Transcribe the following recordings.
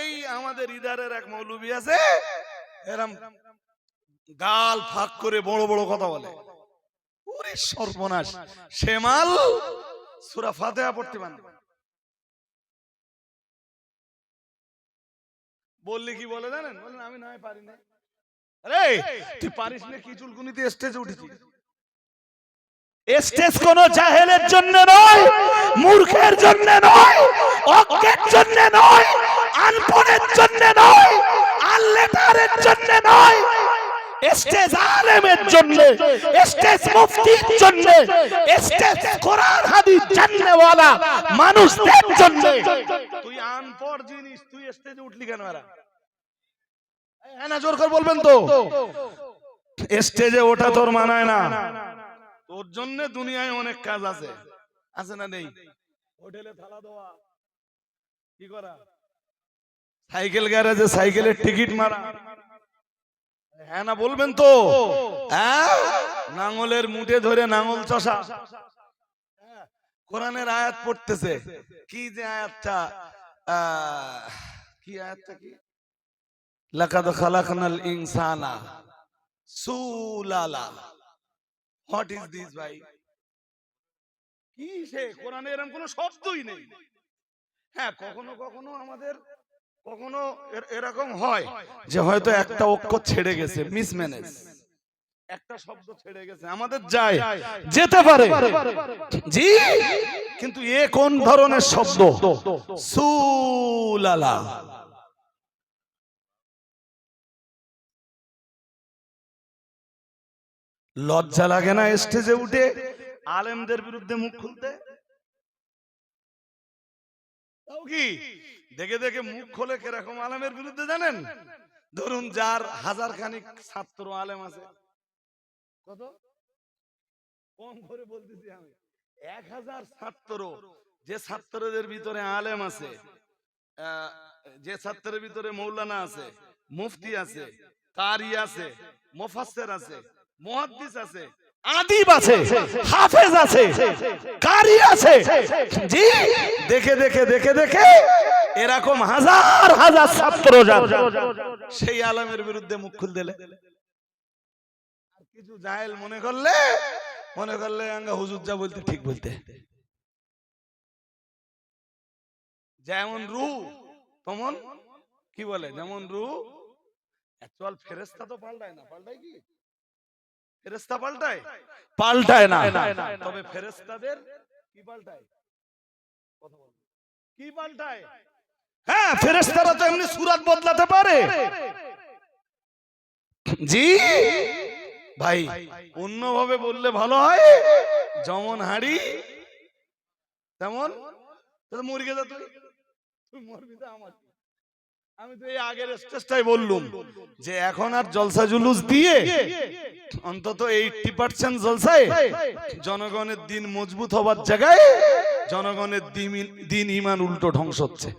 এই আমাদের ইদারের এক মৌলবী আছে, এরম গাল ফাঁক করে বড় বড় কথা বলে। সর্বনাশ সুরা ফাতেহা পড়তে। বললে কি বলে জানেন? আমি পারি না আরে, তুই পারিস না, কি চুলকুনিতে স্টেজে উঠেছিস? স্টেজ কোন জাহেলের জন্য নয়, মূর্খের জন্য নয়, অজ্ঞের জন্য নয় আনপনের জন্য নয় আনলেটারের জন্য নয় স্টেজ আলেমের জন্য স্টেজ মুফতির জন্য স্টেজ কোরআন হাদিস জাননেওয়ালা মানুষদের জন্য। তুই আনপড় জিনিস তুই স্টেজে উঠলি কেন এরা? হ্যাঁ না জোর করে বলবেন তো। স্টেজে ওঠা তোর মানায় না। তোর জন্য দুনিয়ায় অনেক কাজ আছে। আছে না নেই? হোটেলে থালা দেওয়া কি করা? সাইকেল গ্যারেজে সাইকেলের টিকিট মারা। হ্যাঁ না বলবেন তো? হ্যাঁ? নাঙলের মুঠে ধরে নাঙল চষা। হ্যাঁ, কোরআনের আয়াত পড়তেছে। কি যে আয়াতটা? কি আয়াতটা কি? লাকাদ খালাকনাল ইনসানা সুলালা। হোয়াট ইজ দিস ভাই? কি সে? কোরআনে এরকম কোনো শব্দই নেই। হ্যাঁ কখনো কখনো আমাদের কখনো এরকম হয় যে হয়তো একটা অক্ষর ছেড়ে গেছে মিসম্যানেজ একটা শব্দ ছেড়ে গেছে আমাদের যায় যেতে পারে। জি। কিন্তু এ কোন ধরনের শব্দ? সুলালা। লজ্জা লাগে না স্টেজে উঠে? আলেমদের বিরুদ্ধে মুখ খুলতে? তাও কি? দেখে দেখে মুখ খোলে কীরকম আলেমের বিরুদ্ধে জানেন? ধরুন যার হাজার খানিক ছাত্র আলেম আছে। কত? কম করে বলতেছি আমি। এক হাজার ছাত্র, যে ছাত্রদের ভিতরে আলেম আছে যে ছাত্রের ভিতরে মৌলানা আছে, মুফতি আছে, কারি আছে, মুফাসসির আছে, মুহাদ্দিস আছে আদিব আছে, হাফেজ আছে, কারি আছে। জি, দেখে দেখে দেখে দেখে এরকম হাজার হাজার ছাত্র সেই আলমের বিরুদ্ধে মুখ খুল দিলে। কিছু জাহেল মনে করলে মনে করলে আঙ্গা হুজুর যা বলতে ঠিক বলতে। যেমন রু, তেমন, কি বলে? যেমন রু অ্যাকচুয়াল ফেরেস্তা তো পাল্টায় না, পাল্টায় কি? ফেরেস্তা পাল্টায়? পাল্টায় না। তবে ফেরেস্তাদের কি পাল্টায়? কথা বলো। কি পাল্টায়? হ্যাঁ ফেরেস্তারা তো এমনি সুরাত বদলাতে পারে। জি? ভাই অন্যভাবে বললে ভালো হয়। যেমন হাড়ি তেমন মরগে যা তুই তুই মরবি তো আমার। আমি তো এই আগের স্টেজটাই বললুম যে এখন আর জলসা জুলুস দিয়ে অন্তত এইটি পার্সেন্ট জলসায় জনগণের দিন মজবুত হবার জায়গায় জনগণের দিন- ইমান উল্টো ধ্বংস হচ্ছে।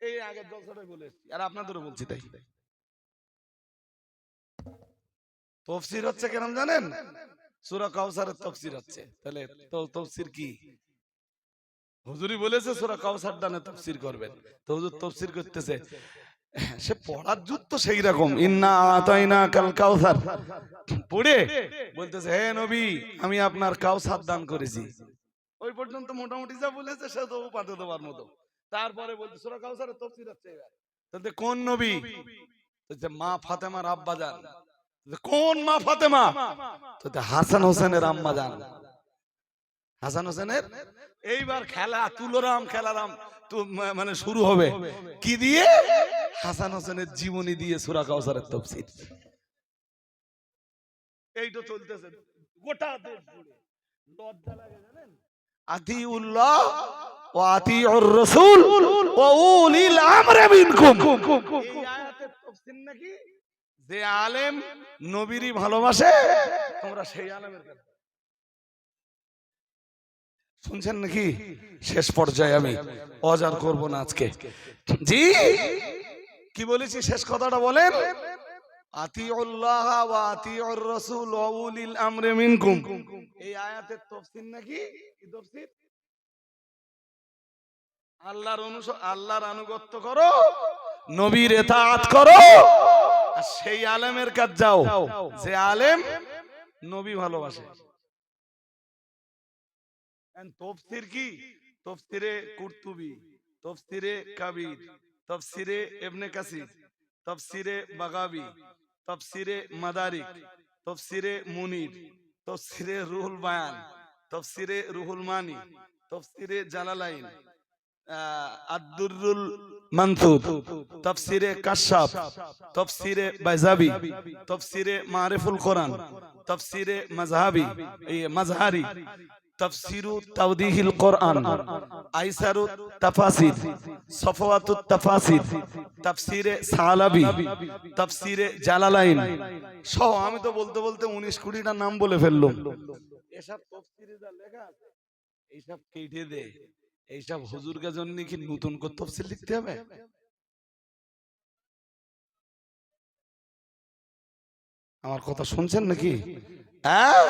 এই আগের বলে আর আপনাদেরও বলছি তাই। তফসির হচ্ছে জানেন? সুরা কাউসারের তফসির হচ্ছে। তাহলে তফসির কি? হুজুরি বলেছে, সুরা কাউসার ডানে তফসির করবেন। তো হুজুর তফসির করতেছে। সে পড়ার যুদ্ধ তো সেই রকম। ইন্না আতাইনা কাল কাউসার। পড়ে বলতেছে হে নবী আমি আপনার কাউসার দান করেছি। ওই পর্যন্ত মোটামুটি যা বলেছে সে তো পাতে দেওয়ার মতো। তারপরে বলতে সুরা কাউসারের তফসির এবার। তাতে কোন নবী? বলছে, মা ফাতেমার আব্বা জান বলছে, কোন মা ফাতেমা? তো হাসান হোসেনের আম্মা জান হাসান হোসেনের? এইবার খেলা তুলোরাম খেলারাম মানে শুরু হবে। কি দিয়ে? হাসান হোসেনের জীবনী দিয়ে সুরা কাউসারের তফসির এইটা চলতেছে। গোটা দেশ জুড়ে। লজ্জা লাগে জানেন? আতিউল্লাহ ও আতিউর রাসূল ও উলিল আমরি মিনকুম। এই আয়াতের তাফসীর নাকি? যে আলেম নবীরই ভালোবাসে তোমরা সেই আলেমের কাছে। শুনছেন নাকি? শেষ পর্যায়ে আমি অজার করব না আজকে। জি? কি বলেছি? শেষ কথাটা বলেন। এই আয়াতের নাকি? আল্লাহর অনুস, আল্লাহর আনুগত্য করো করো সেই আলেমের কাজ যাও। যে আলেম নবী ভালোবাসে। তফসির কি তফসিরে কুরতুবি তফসিরে কাবির তফসিরে কাসির তফসিরে বাগাবি তফসিরে মাদারিক তফসিরে মুনির তফসিরে রুহুল বায়ান তফসিরে রুহুল মানি তফসিরে জালালাইন আহ, আদ-দুররুল মানসুর তফসিরে কাশাফ তফসিরে বাইজাবি তফসিরে মারিফুল কোরআন তফসিরে মাজহাবি মাজহারি তফসিরু তাওদিহিল কোরআন আইসারু তাফাসির সফওয়াতু তাফাসির তফসিরে সালাবি তফসিরে জালালাইন সহ। আমি তো বলতে বলতে উনিশ কুড়িটা নাম বলে ফেললাম। এসব তফসিরে যা লেখা আছে এইসব কেটে দে। এইসব হুজুরকে জন্য কি নতুন করে তফসিল লিখতে হবে? আমার কথা শুনছেন নাকি? হ্যাঁ?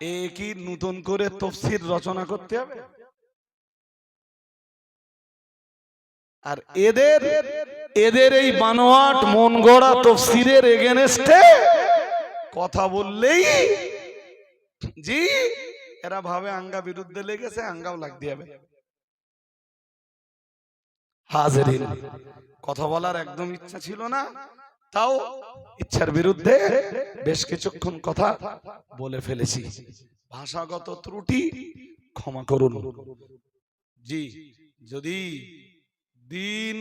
এ কি নতুন করে তফসির রচনা করতে হবে? আর এদের এদের এই বানোয়াট মন গড়া তফসিরের এগেনস্টে কথা বললেই জি, এরা ভাবে আঙ্গা বিরুদ্ধে লেগেছে, আঙ্গাও লাগতে হবে। হাজারিন, কথা বলার একদম ইচ্ছা ছিল না। তাও ইচ্ছার বিরুদ্ধে বেশ কিছুক্ষণ কথা বলে ফেলেছি। ভাষাগত ত্রুটি ক্ষমা করুন। জি, যদি দিন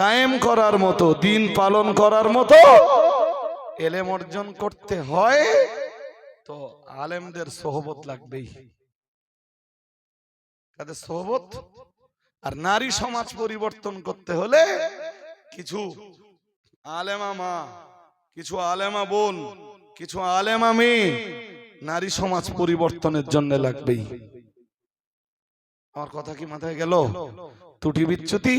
কায়েম করার মতো, দিন পালন করার মতো এলেম অর্জন করতে হয়, তো আলেমদের সোহবত লাগবেই। তাদের সোহবত? আর নারী সমাজ পরিবর্তন করতে হলে কিছু আলেমা মা, কিছু আলেমা বোন, কিছু আলেমা মেয়ে, নারী সমাজ পরিবর্তনের জন্য লাগবেই। আমার কথা কি মাথায় গেল? ত্রুটি বিচ্যুতি?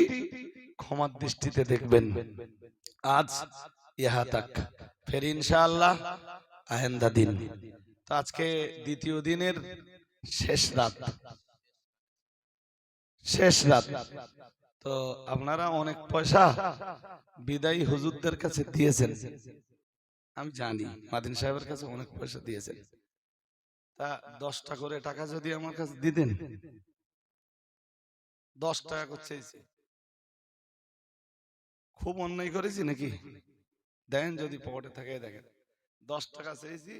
ক্ষমার দৃষ্টিতে দেখবেন। আজ ইহা তাক ফের ইনশাআল্লাহ আহেন্দা দিন। তো আজকে দ্বিতীয় দিনের শেষ রাত। শেষ রাত। তো আপনারা অনেক পয়সা বিদায়ী হুজুরদের কাছে দিয়েছেন। আমি জানি, মাদিন সাহেবের কাছে অনেক পয়সা দিয়েছেন। তা দশটা করে টাকা যদি আমার কাছে দিতেন। দশ টাকা করে খুব অন্যায় করেছি নাকি? দেখেন যদি পকেটে থাকে দেখেন, দশ টাকা চেয়েছি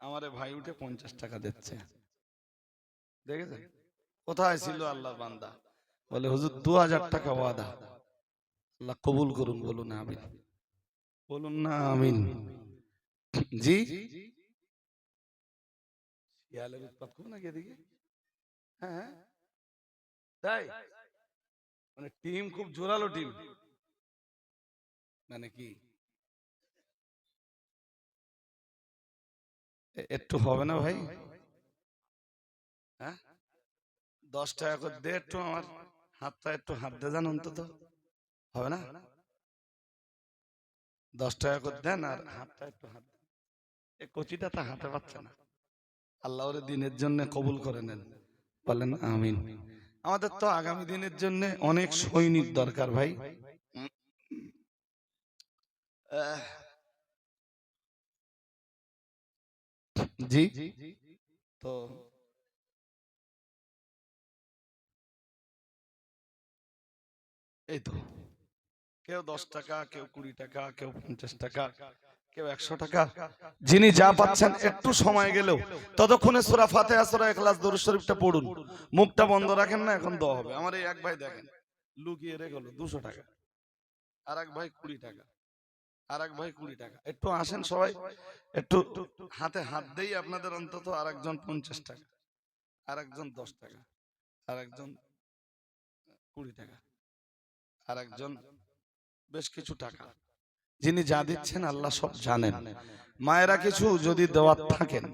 আমারে ভাই উঠে পঞ্চাশ টাকা দিচ্ছে। দেখেছেন? কোথায় ছিল আল্লাহ বান্দা? বলে, হুজুর, দু হাজার টাকা ওয়াদা। আল্লাহ কবুল করুন, বলুন, আমিন। বলুন না, আমিন। জি? হ্যাঁ হ্যাঁ। মানে টিম খুব জোরালো টিম। মানে কি? একটু হবে না ভাই? হ্যাঁ? দশ টাকা করে দে একটু আমার। হাতটা একটু হাত দে যান অন্তত। হবে না? দশ টাকা করে দেন আর হাতটা একটু হাত এই কচিটা তা হাতে পাচ্ছে না। আল্লাহর দিনের জন্য কবুল করে নেন। বলেন আমিন। আমাদের তো আগামী দিনের জন্য অনেক সৈনিক দরকার ভাই। আহ, জি? তো এই তো। কেউ দশ টাকা কেউ কুড়ি টাকা কেউ পঞ্চাশ টাকা কেউ একশো টাকা। যিনি যা পাচ্ছেন একটু সময় গেলেও ততক্ষণে সুরা ফাতে আসরা এখলাস দরুদ শরীফটা পড়ুন। মুখটা বন্ধ রাখেন না এখন দেওয়া হবে। আমার এই এক ভাই দেখেন লুকিয়ে রেখে হলো দুশো টাকা। আর এক ভাই কুড়ি টাকা। আর এক ভাই কুড়ি টাকা। একটু আসেন সবাই। একটু হাতে হাত দেই আপনাদের অন্তত আর একজন পঞ্চাশ টাকা। আর একজন দশ টাকা। আর একজন কুড়ি টাকা। আর একজন বেশ কিছু টাকা। যিনি যা দিচ্ছেন আল্লাহ সব জানেন। মায়েরা কিছু যদি দেওয়ার থাকেন